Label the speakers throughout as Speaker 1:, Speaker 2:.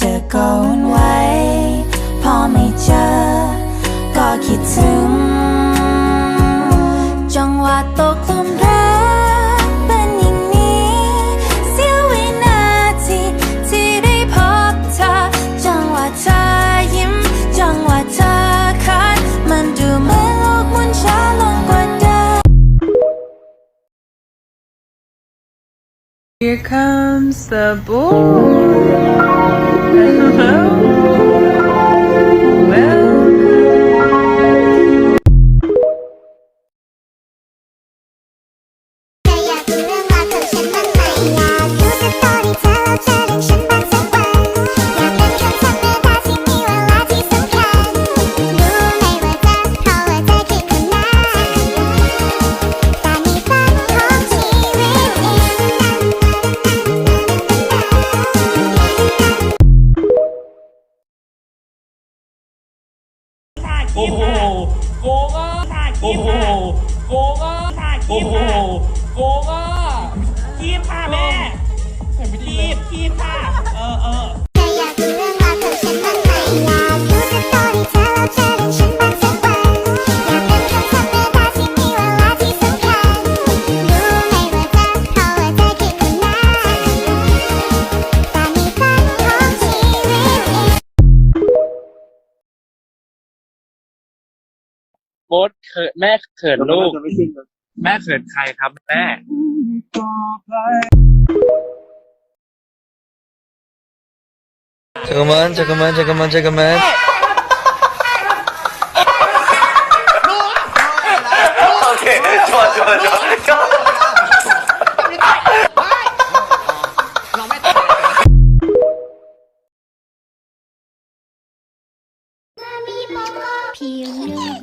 Speaker 1: เจอก็วุ่นวายพอไม่เจอ ก็คิดถึง
Speaker 2: Here comes the boy. Hello. Welcome.
Speaker 3: โอ้โหโกงอะโอ้โหโกงอะคีบค่ะแม่คีบคีบค่ะ โบ๊ทเขินแม่เขินลูก แม่เขินใครครับแม่
Speaker 4: 잠깐만 잠깐만 잠깐만 잠깐만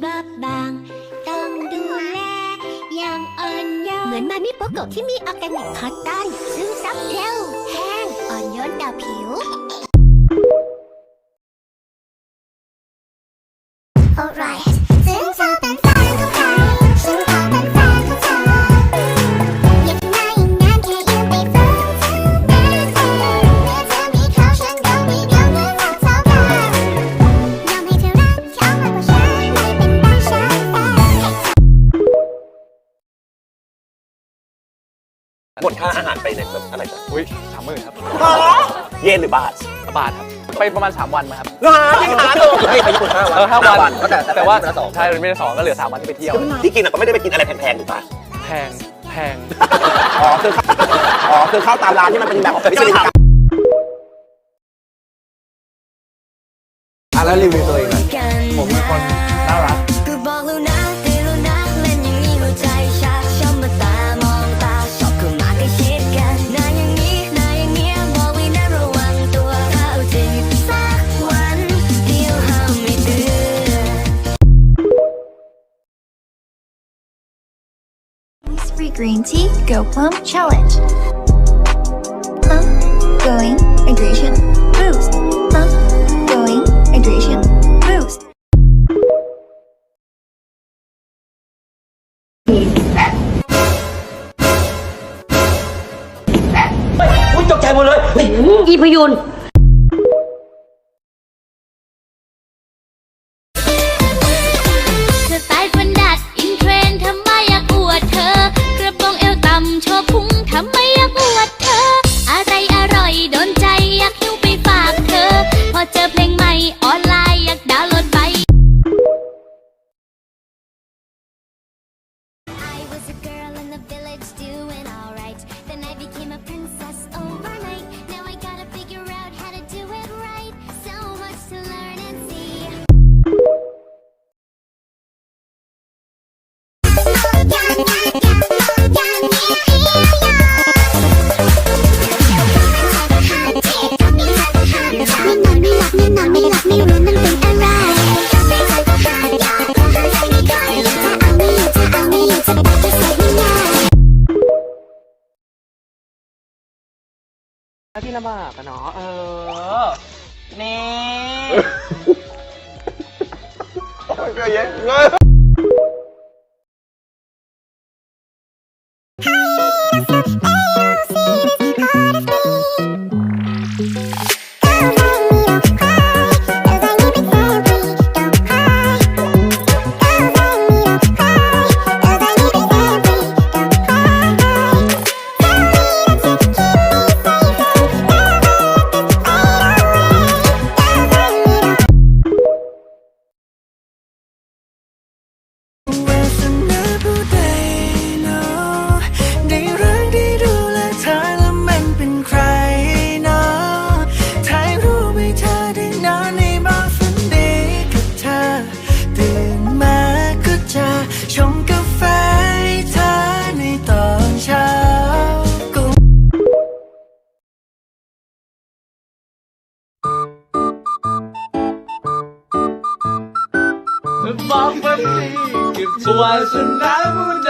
Speaker 5: บอบบาง ต้องดูแลอย่างอ่อนโยน เหมือนมามิโปโกะที่มีออร์แกนิกคอตตอนซึมซับเร็ว แห้ง อ่อนโยนต่อผิว หม
Speaker 6: ดค่าอาหารไปเนี่ยแบบอะไรจ้ะ
Speaker 7: อุ้ยสามหมื่นครับ
Speaker 6: เยนหรือบาท
Speaker 7: บาทครับไปประมาณ 3 วันมาครับ
Speaker 6: งานที่หาเลยให้ไปญี่ปุ่นห้าวัน
Speaker 7: เออห้าวัน
Speaker 6: ก็แต่
Speaker 7: แต่ว่า
Speaker 6: แต่สอง
Speaker 7: ใช่ไม่ได้สองก็เหลือ 3 วันที่ไปเที่ยว
Speaker 6: ที่กินอะก็ไม่ได้ไปกินอะไรแพงๆถูกปะ
Speaker 7: แพงแพง
Speaker 6: อ๋อคืออ๋อคือเข้าตามร้านที่มันเป็นแบบไม่ใช่ทาง
Speaker 4: อะแล้วรีวิวตัวเอง
Speaker 8: green tea, Go Plum Challenge. Plum, going, hydration, boost. Plum, going, hydration, boost.
Speaker 6: อุ้ยตกใจหมด
Speaker 5: ที่ระบาด
Speaker 7: อะเนาะเออนี่
Speaker 5: Go,
Speaker 9: บอกว่าพี่เก็บตัวชนะผู้ใด